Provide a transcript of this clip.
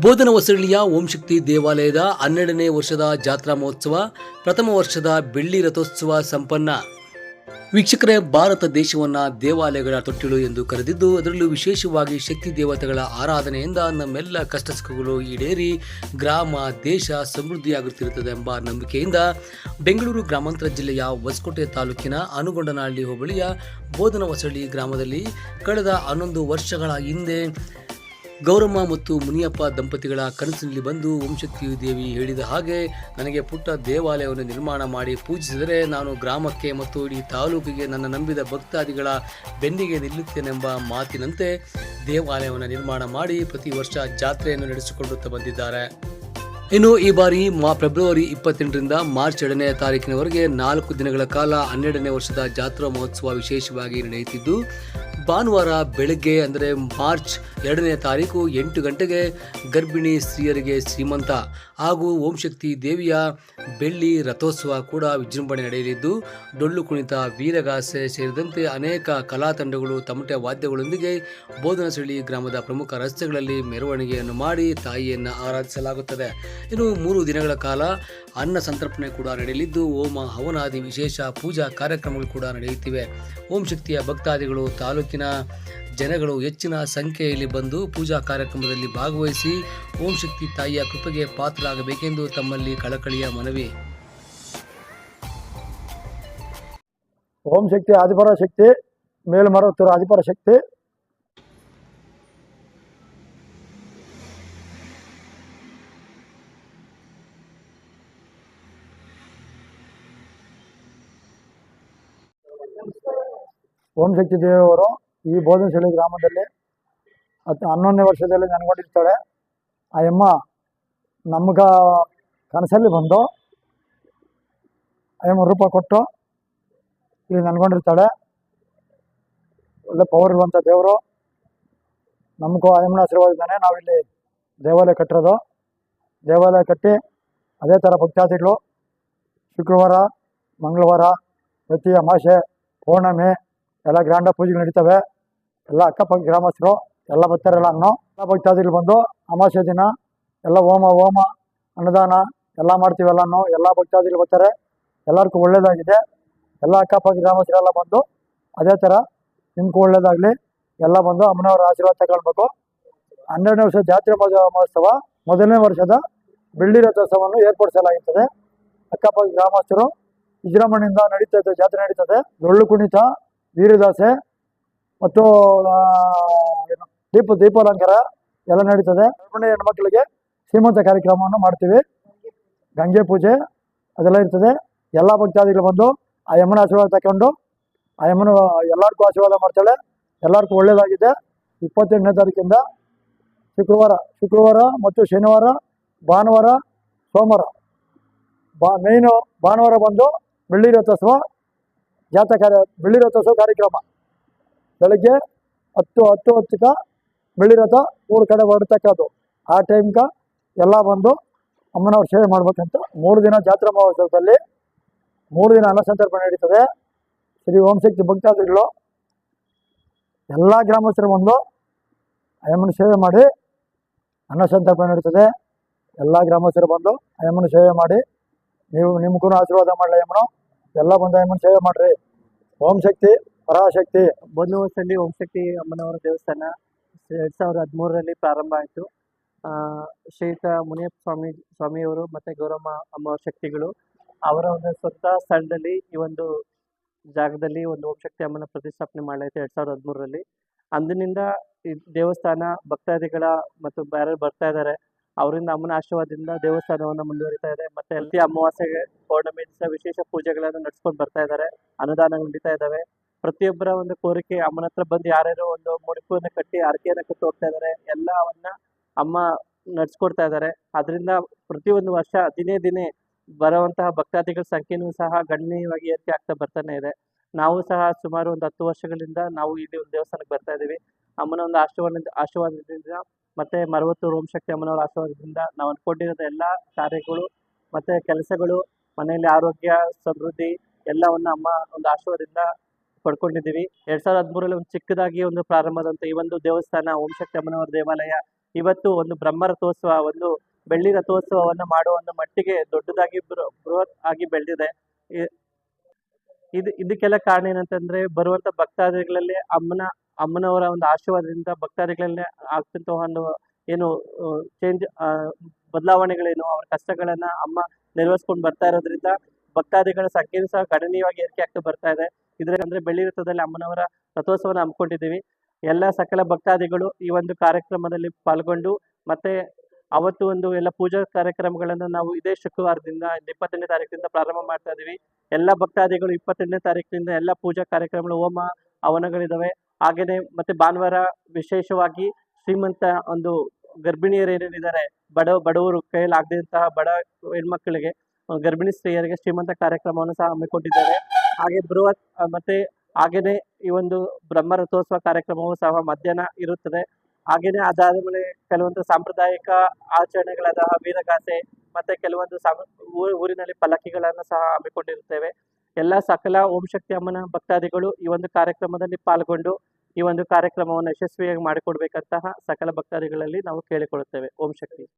ಬೋಧನ ಓಂ ಶಕ್ತಿ ದೇವಾಲಯದ ಹನ್ನೆರಡನೇ ವರ್ಷದ ಜಾತ್ರಾ ಮಹೋತ್ಸವ, ಪ್ರಥಮ ವರ್ಷದ ಬೆಳ್ಳಿ ರಥೋತ್ಸವ ಸಂಪನ್ನ. ವೀಕ್ಷಕರೇ, ಭಾರತ ದೇಶವನ್ನ ದೇವಾಲಯಗಳ ತೊಟ್ಟಿಲು ಎಂದು ಕರೆದಿದ್ದು, ಅದರಲ್ಲೂ ವಿಶೇಷವಾಗಿ ಶಕ್ತಿ ದೇವತೆಗಳ ಆರಾಧನೆಯಿಂದ ನಮ್ಮೆಲ್ಲ ಕಷ್ಟ ಸುಖಗಳು ಈಡೇರಿ ಗ್ರಾಮ, ದೇಶ ಸಮೃದ್ಧಿಯಾಗುತ್ತಿರುತ್ತದೆ ಎಂಬ ನಂಬಿಕೆಯಿಂದ ಬೆಂಗಳೂರು ಗ್ರಾಮಾಂತರ ಜಿಲ್ಲೆಯ ಹೊಸಕೋಟೆ ತಾಲೂಕಿನ ಅನುಗೊಂಡನಹಳ್ಳಿ ಹೋಬಳಿಯ ಬೋಧನ ಹೊಸಳ್ಳಿ ಗ್ರಾಮದಲ್ಲಿ ಕಳೆದ ಹನ್ನೊಂದು ವರ್ಷಗಳ ಹಿಂದೆ ಗೌರಮ್ಮ ಮತ್ತು ಮುನಿಯಪ್ಪ ದಂಪತಿಗಳ ಕನಸಿನಲ್ಲಿ ಬಂದು ವಂಶಕ್ತಿಯು ದೇವಿ ಹೇಳಿದ ಹಾಗೆ, ನನಗೆ ಪುಟ್ಟ ದೇವಾಲಯವನ್ನು ನಿರ್ಮಾಣ ಮಾಡಿ ಪೂಜಿಸಿದರೆ ನಾನು ಗ್ರಾಮಕ್ಕೆ ಮತ್ತು ಇಡೀ ತಾಲೂಕಿಗೆ ನನ್ನ ನಂಬಿದ ಭಕ್ತಾದಿಗಳ ಬೆನ್ನಿಗೆ ನಿಲ್ಲುತ್ತೇನೆಂಬ ಮಾತಿನಂತೆ ದೇವಾಲಯವನ್ನು ನಿರ್ಮಾಣ ಮಾಡಿ ಪ್ರತಿ ವರ್ಷ ಜಾತ್ರೆಯನ್ನು ನಡೆಸಿಕೊಳ್ಳುತ್ತಾ ಬಂದಿದ್ದಾರೆ. ಇನ್ನು ಈ ಬಾರಿ ಮಾ, ಫೆಬ್ರವರಿ ಇಪ್ಪತ್ತೆಂಟರಿಂದ ಮಾರ್ಚ್ ಎರಡನೇ ತಾರೀಕಿನವರೆಗೆ ನಾಲ್ಕು ದಿನಗಳ ಕಾಲ ಹನ್ನೆರಡನೇ ವರ್ಷದ ಜಾತ್ರಾ ಮಹೋತ್ಸವ ವಿಶೇಷವಾಗಿ ನಡೆಯುತ್ತಿದ್ದು ಭಾನುವಾರ ಬೆಳಗ್ಗೆ ಅಂದರೆ ಮಾರ್ಚ್ ಎರಡನೇ ತಾರೀಕು ಎಂಟು ಗಂಟೆಗೆ ಗರ್ಭಿಣಿ ಸ್ತ್ರೀಯರಿಗೆ ಶ್ರೀಮಂತ ಹಾಗೂ ಓಂ ಶಕ್ತಿ ದೇವಿಯ ಬೆಳ್ಳಿ ರಥೋತ್ಸವ ಕೂಡ ವಿಜೃಂಭಣೆ ನಡೆಯಲಿದ್ದು, ಡೊಳ್ಳು ಕುಣಿತ, ವೀರಗಾಸೆ ಸೇರಿದಂತೆ ಅನೇಕ ಕಲಾ ತಂಡಗಳು ತಮಟೆ ವಾದ್ಯಗಳೊಂದಿಗೆ ಬೋಧನಸಳ್ಳಿ ಗ್ರಾಮದ ಪ್ರಮುಖ ರಸ್ತೆಗಳಲ್ಲಿ ಮೆರವಣಿಗೆಯನ್ನು ಮಾಡಿ ತಾಯಿಯನ್ನು ಆರಾಧಿಸಲಾಗುತ್ತದೆ. ಇನ್ನು ಮೂರು ದಿನಗಳ ಕಾಲ ಅನ್ನ ಸಂತರ್ಪಣೆ ಕೂಡ ನಡೆಯಲಿದ್ದು ಓಮ ಹವನಾದಿ ವಿಶೇಷ ಪೂಜಾ ಕಾರ್ಯಕ್ರಮಗಳು ಕೂಡ ನಡೆಯುತ್ತಿವೆ. ಓಂ ಶಕ್ತಿಯ ಭಕ್ತಾದಿಗಳು ತಾಲೂಕಿನ ಜನಗಳು ಹೆಚ್ಚಿನ ಸಂಖ್ಯೆಯಲ್ಲಿ ಬಂದು ಪೂಜಾ ಕಾರ್ಯಕ್ರಮದಲ್ಲಿ ಭಾಗವಹಿಸಿ ಓಂ ಶಕ್ತಿ ತಾಯಿಯ ಕೃಪೆಗೆ ಪಾತ್ರರಾಗಬೇಕೆಂದು ತಮ್ಮಲ್ಲಿ ಕಳಕಳಿಯ ಮನವಿ. ಓಂ ಶಕ್ತಿ ಆದಿಪರ ಶಕ್ತಿ ಮೇಲ್ಮರುತ್ತಿರುವ ಆದಿಪರ ಶಕ್ತಿ. ಓಂ ಶಕ್ತಿ ದೇವಿಯವರು ಈ ಬೋಧನಶಾಲಿ ಗ್ರಾಮದಲ್ಲಿ ಹತ್ತು ಹನ್ನೊಂದನೇ ವರ್ಷದಲ್ಲಿ ನೆನ್ಕೊಂಡಿರ್ತಾಳೆ ಆ ಅಮ್ಮ ನಮ್ಗೆ ಕನಸಲ್ಲಿ ಬಂದು ಆ ರೂಪಾಯಿ ರೂಪ ಕೊಟ್ಟು ಇಲ್ಲಿ ನೆನ್ಕೊಂಡಿರ್ತಾಳೆ ಒಳ್ಳೆ ಪವರ್ ಇರುವಂಥ ದೇವರು. ನಮಗೂ ಆಯಮ್ಮನ ಆಶೀರ್ವಾದಿದ್ದಾನೆ ನಾವಿಲ್ಲಿ ದೇವಾಲಯ ಕಟ್ಟಿರೋದು. ದೇವಾಲಯ ಕಟ್ಟಿ ಅದೇ ಥರ ಭಕ್ತಾದಿಗಳು ಶುಕ್ರವಾರ, ಮಂಗಳವಾರ, ಪ್ರತಿ ಅಮಾಸೆ ಪೌರ್ಣಮಿ ಎಲ್ಲ ಗ್ರ್ಯಾಂಡ ಪೂಜೆಗಳು ನಡೀತವೆ. ಎಲ್ಲ ಅಕ್ಕಪಕ್ಕ ಗ್ರಾಮಸ್ಥರು ಎಲ್ಲ ಬರ್ತಾರೆ ಅನ್ನೋ. ಎಲ್ಲ ಭಕ್ತಾದಿಗಳು ಬಂದು ಅಮಾಸೆ ದಿನ ಎಲ್ಲ ಹೋಮ ಹೋಮ, ಅನ್ನದಾನ ಎಲ್ಲ ಮಾಡ್ತೀವಲ್ಲ ಅನ್ನೋ. ಎಲ್ಲ ಭಕ್ತಾದಿಗಳು ಬರ್ತಾರೆ. ಎಲ್ಲರಿಗೂ ಒಳ್ಳೇದಾಗಿದೆ. ಎಲ್ಲ ಅಕ್ಕಪಕ್ಕ ಗ್ರಾಮಸ್ಥರೆಲ್ಲ ಬಂದು ಅದೇ ಥರ ನಿಮ್ಗೂ ಒಳ್ಳೇದಾಗಲಿ. ಎಲ್ಲ ಬಂದು ಅಮ್ಮನವರ ಆಶೀರ್ವಾದ ತಗೊಳ್ಬೇಕು. ಹನ್ನೆರಡನೇ ವರ್ಷ ಜಾತ್ರೆ ಮಹೋ- ಮಹೋತ್ಸವ ಮೊದಲನೇ ವರ್ಷದ ಬೆಳ್ಳಿ ರಥೋತ್ಸವವನ್ನು ಏರ್ಪಡಿಸಲಾಗುತ್ತದೆ. ಅಕ್ಕಪಕ್ಕ ಗ್ರಾಮಸ್ಥರು ವಿಜೃಂಭಣೆಯಿಂದ ನಡೀತದೆ ಜಾತ್ರೆ ನಡೀತದೆ. ಡೊಳ್ಳು ಕುಣಿತ ವೀರದಾಸೆ ಮತ್ತು ಏನು, ದೀಪ, ದೀಪಾಲಂಕಾರ ಎಲ್ಲ ನಡೀತದೆ. ಗರ್ಭಿಣಿ ಹೆಣ್ಮಕ್ಳಿಗೆ ಶ್ರೀಮಂತ ಕಾರ್ಯಕ್ರಮವನ್ನು ಮಾಡ್ತೀವಿ. ಗಂಗೆ ಪೂಜೆ ಅದೆಲ್ಲ ಇರ್ತದೆ. ಎಲ್ಲ ಭಕ್ತಾದಿಗಳು ಬಂದು ಆ ಯಮ್ಮನ ಆಶೀರ್ವಾದ ತಗೊಂಡು ಆ ಯಮ್ಮನ ಎಲ್ಲರಿಗೂ ಆಶೀರ್ವಾದ ಮಾಡ್ತಾಳೆ. ಎಲ್ಲರಿಗೂ ಒಳ್ಳೆಯದಾಗಿದೆ ಇಪ್ಪತ್ತೆಂಟನೇ ತಾರೀಕಿಂದ ಶುಕ್ರವಾರ ಶುಕ್ರವಾರ ಮತ್ತು ಶನಿವಾರ, ಭಾನುವಾರ, ಸೋಮವಾರ. ಬಾ ಮೇಯ್ನು ಭಾನುವಾರ ಬಂದು ಬೆಳ್ಳಿ ರಥೋತ್ಸವ ಜಾತ ಕಾರ್ಯ ಬೆಳ್ಳಿ ರಥೋತ್ಸವ ಕಾರ್ಯಕ್ರಮ. ಬೆಳಗ್ಗೆ ಹತ್ತು ಹತ್ತು ಹೊತ್ತಿಗೆ ಬೆಳಿರಥ ಮೂರು ಕಡೆ ಹೊರಡ್ತಕ್ಕದು ಆ ಟೈಮ್ಗೆ ಎಲ್ಲ ಬಂದು ಅಮ್ಮನವ್ರ ಸೇವೆ ಮಾಡ್ಬೇಕಂತ ಮೂರು ದಿನ ಜಾತ್ರಾ ಮಹೋತ್ಸವದಲ್ಲಿ ಮೂರು ದಿನ ಅನ್ನಸಂತರ್ಪಣೆ ನಡೀತದೆ. ಶ್ರೀ ಓಂಶಕ್ತಿ ಭಕ್ತಾದಿಗಳು ಎಲ್ಲ ಗ್ರಾಮಸ್ಥರು ಬಂದು ಅಯ್ಯಮ್ಮನ ಸೇವೆ ಮಾಡಿ ಅನ್ನಸಂತರ್ಪಣೆ ನಡೀತದೆ. ಎಲ್ಲ ಗ್ರಾಮಸ್ಥರು ಬಂದು ಅಯ್ಯಮ್ಮನ ಸೇವೆ ಮಾಡಿ ನೀವು, ನಿಮಗೂ ಆಶೀರ್ವಾದ ಮಾಡಲಿ ಅಯ್ಯಮ್ಮನು. ಎಲ್ಲ ಬಂದು ಅಯ್ಯಮ್ಮನ ಸೇವೆ ಮಾಡಿರಿ. ಓಂ ಶಕ್ತಿ ಪರಾಶಕ್ತಿ. ಓಂ ಓಂಶಕ್ತಿ ಅಮ್ಮನವರ ದೇವಸ್ಥಾನ. ಎರಡು ಸಾವಿರದ ಹದಿಮೂರರಲ್ಲಿ ಪ್ರಾರಂಭ ಆಯಿತು. ಶ್ರೀಯುತ ಮುನಿಯಪ್ಪ ಸ್ವಾಮಿ, ಸ್ವಾಮಿಯವರು ಮತ್ತು ಗೌರಮ್ಮ ಅಮ್ಮವರ ಶಕ್ತಿಗಳು. ಅವರ ಒಂದು ಸ್ವಂತ ಸ್ಥಳದಲ್ಲಿ ಈ ಒಂದು ಜಾಗದಲ್ಲಿ ಒಂದು ಓಂಶಕ್ತಿ ಅಮ್ಮನ ಪ್ರತಿಷ್ಠಾಪನೆ ಮಾಡಲಾಯಿತು ಎರಡು ಸಾವಿರದ ಹದಿಮೂರರಲ್ಲಿ. ಅಂದಿನಿಂದ ಈ ದೇವಸ್ಥಾನ ಭಕ್ತಾದಿಗಳ ಮತ್ತು ಬೇರೆ ಬರ್ತಾ ಇದ್ದಾರೆ. ಅವರಿಂದ ಅಮ್ಮನ ಆಶೀರ್ವಾದದಿಂದ ದೇವಸ್ಥಾನವನ್ನು ಮುಂದುವರಿತಾ ಇದೆ. ಮತ್ತೆ ಪ್ರತಿ ಅಮಾವಾಸ್ಯೆಗೆ ಪೌರ್ಣಮಿ ವಿಶೇಷ ಪೂಜೆಗಳನ್ನು ನಡೆಸ್ಕೊಂಡು ಬರ್ತಾ ಇದ್ದಾರೆ. ಅನುದಾನ ನಡೀತಾ ಇದ್ದಾವೆ. ಪ್ರತಿಯೊಬ್ಬರ ಒಂದು ಕೋರಿಕೆ ಅಮ್ಮನ ಹತ್ರ ಬಂದು ಯಾರ್ಯಾರು ಒಂದು ಮುಡುಪನ್ನು ಕಟ್ಟಿ ಹರಕೆಯನ್ನ ಕಟ್ಟಿ ಹೋಗ್ತಾ ಇದ್ದಾರೆ ಎಲ್ಲವನ್ನ ಅಮ್ಮ ನಡ್ಸ್ಕೊಡ್ತಾ ಇದ್ದಾರೆ ಅದರಿಂದ ಪ್ರತಿಯೊಂದು ವರ್ಷ ದಿನೇ ದಿನೇ ಬರುವಂತಹ ಭಕ್ತಾದಿಗಳ ಸಂಖ್ಯೆನೂ ಸಹ ಗಣನೀಯವಾಗಿ ಏರಿಕೆ ಆಗ್ತಾ ಬರ್ತಾನೆ ಇದೆ. ನಾವು ಸಹ ಸುಮಾರು ಒಂದು ಹತ್ತು ವರ್ಷಗಳಿಂದ ನಾವು ಇಲ್ಲಿ ಒಂದು ದೇವಸ್ಥಾನಕ್ಕೆ ಬರ್ತಾ ಇದ್ದೀವಿ. ಅಮ್ಮನ ಒಂದು ಆಶೀರ್ವಾದ ಆಶೀರ್ವಾದದಿಂದ ಮತ್ತೆ ಮರವತ್ತೂರು ಓಂಶಕ್ತಿ ಅಮ್ಮನವರ ಆಶೀರ್ವಾದದಿಂದ ನಾವು ಅನ್ಕೊಂಡಿರೋದ ಎಲ್ಲ ಕಾರ್ಯಗಳು ಮತ್ತೆ ಕೆಲಸಗಳು, ಮನೆಯಲ್ಲಿ ಆರೋಗ್ಯ, ಸಮೃದ್ಧಿ ಎಲ್ಲವನ್ನ ಅಮ್ಮ ಒಂದು ಆಶೀರ್ವಾದದಿಂದ ಪಡ್ಕೊಂಡಿದ್ದೀವಿ. ಎರಡ್ ಸಾವಿರದ ಹದಿಮೂರಲ್ಲಿ ಒಂದು ಚಿಕ್ಕದಾಗಿ ಒಂದು ಪ್ರಾರಂಭದಂತ ಈ ಒಂದು ದೇವಸ್ಥಾನ, ಓಂ ಶಕ್ತಿ ಅಮ್ಮನವರ ದೇವಾಲಯ, ಇವತ್ತು ಒಂದು ಬ್ರಹ್ಮ ರಥೋತ್ಸವ ಒಂದು ಬೆಳ್ಳಿ ರಥೋತ್ಸವವನ್ನು ಮಾಡುವ ಒಂದು ಮಟ್ಟಿಗೆ ದೊಡ್ಡದಾಗಿ ಬೃಹತ್ ಆಗಿ ಬೆಳೆದಿದೆ. ಇದು, ಇದಕ್ಕೆಲ್ಲ ಕಾರಣ ಏನಂತಂದ್ರೆ ಬರುವಂತ ಭಕ್ತಾದಿಗಳಲ್ಲಿ ಅಮ್ಮನ, ಅಮ್ಮನವರ ಒಂದು ಆಶೀರ್ವಾದದಿಂದ ಭಕ್ತಾದಿಗಳಲ್ಲಿ ಆಗ್ತಿಂತ ಒಂದು ಏನು ಚೇಂಜ್ ಬದಲಾವಣೆಗಳೇನು, ಅವರ ಕಷ್ಟಗಳನ್ನ ಅಮ್ಮ ನೆರವೇರಿಸ್ಕೊಂಡು ಬರ್ತಾ ಇರೋದ್ರಿಂದ ಭಕ್ತಾದಿಗಳ ಸಂಖ್ಯೆಯೂ ಸಹ ಗಣನೀಯವಾಗಿ ಏರಿಕೆ ಆಗ್ತಾ ಬರ್ತಾ ಇದೆ. ಇದ್ರ ಅಂದ್ರೆ ಬೆಳ್ಳಿ ರಥದಲ್ಲಿ ಅಮ್ಮನವರ ರಥೋತ್ಸವನ ಹಮ್ಮಿಕೊಂಡಿದ್ದೀವಿ. ಎಲ್ಲ ಸಕಲ ಭಕ್ತಾದಿಗಳು ಈ ಒಂದು ಕಾರ್ಯಕ್ರಮದಲ್ಲಿ ಪಾಲ್ಗೊಂಡು ಮತ್ತೆ ಅವತ್ತು ಒಂದು ಎಲ್ಲ ಪೂಜಾ ಕಾರ್ಯಕ್ರಮಗಳನ್ನು ನಾವು ಇದೇ ಶುಕ್ರವಾರದಿಂದ ಇಪ್ಪತ್ತೆಂಟನೇ ತಾರೀಕಿನಿಂದ ಪ್ರಾರಂಭ ಮಾಡ್ತಾ ಇದೀವಿ ಎಲ್ಲ ಭಕ್ತಾದಿಗಳು ಇಪ್ಪತ್ತೆಂಟನೇ ತಾರೀಕಿನಿಂದ ಎಲ್ಲ ಪೂಜಾ ಕಾರ್ಯಕ್ರಮಗಳು, ಹೋಮ ಹವನಗಳಿದಾವೆ ಹಾಗೇನೆ ಮತ್ತೆ ಭಾನುವಾರ ವಿಶೇಷವಾಗಿ ಶ್ರೀಮಂತ ಒಂದು ಗರ್ಭಿಣಿಯರು ಏನೇನಿದ್ದಾರೆ ಬಡ ಬಡವರು ಕೈಯಲ್ಲಿ ಆಗದಂತಹ ಬಡ ಹೆಣ್ಮಕ್ಳಿಗೆ, ಗರ್ಭಿಣಿ ಸ್ತ್ರೀಯರಿಗೆ ಶ್ರೀಮಂತ ಕಾರ್ಯಕ್ರಮವನ್ನು ಸಹ ಹಮ್ಮಿಕೊಂಡಿದ್ದಾರೆ. ಹಾಗೆ ಬೃಹತ್ ಮತ್ತೆ ಹಾಗೇನೆ ಈ ಒಂದು ಬ್ರಹ್ಮ ರಥೋತ್ಸವ ಕಾರ್ಯಕ್ರಮವು ಸಹ ಮಧ್ಯಾಹ್ನ ಇರುತ್ತದೆ. ಹಾಗೇನೆ ಅದಾದ ಮೇಲೆ ಕೆಲವೊಂದು ಸಾಂಪ್ರದಾಯಿಕ ಆಚರಣೆಗಳಾದ ವೀರಗಾಸೆ ಮತ್ತೆ ಕೆಲವೊಂದು ಊರಿನಲ್ಲಿ ಪಲ್ಲಕ್ಕಿಗಳನ್ನು ಸಹ ಹಮ್ಮಿಕೊಂಡಿರುತ್ತೇವೆ. ಎಲ್ಲ ಸಕಲ ಓಂ ಶಕ್ತಿ ಅಮ್ಮನ ಭಕ್ತಾದಿಗಳು ಈ ಒಂದು ಕಾರ್ಯಕ್ರಮದಲ್ಲಿ ಪಾಲ್ಗೊಂಡು ಈ ಒಂದು ಕಾರ್ಯಕ್ರಮವನ್ನು ಯಶಸ್ವಿಯಾಗಿ ಮಾಡಿಕೊಡ್ಬೇಕಂತಹ ಸಕಲ ಭಕ್ತಾದಿಗಳಲ್ಲಿ ನಾವು ಕೇಳಿಕೊಳ್ಳುತ್ತೇವೆ. ಓಂ ಶಕ್ತಿ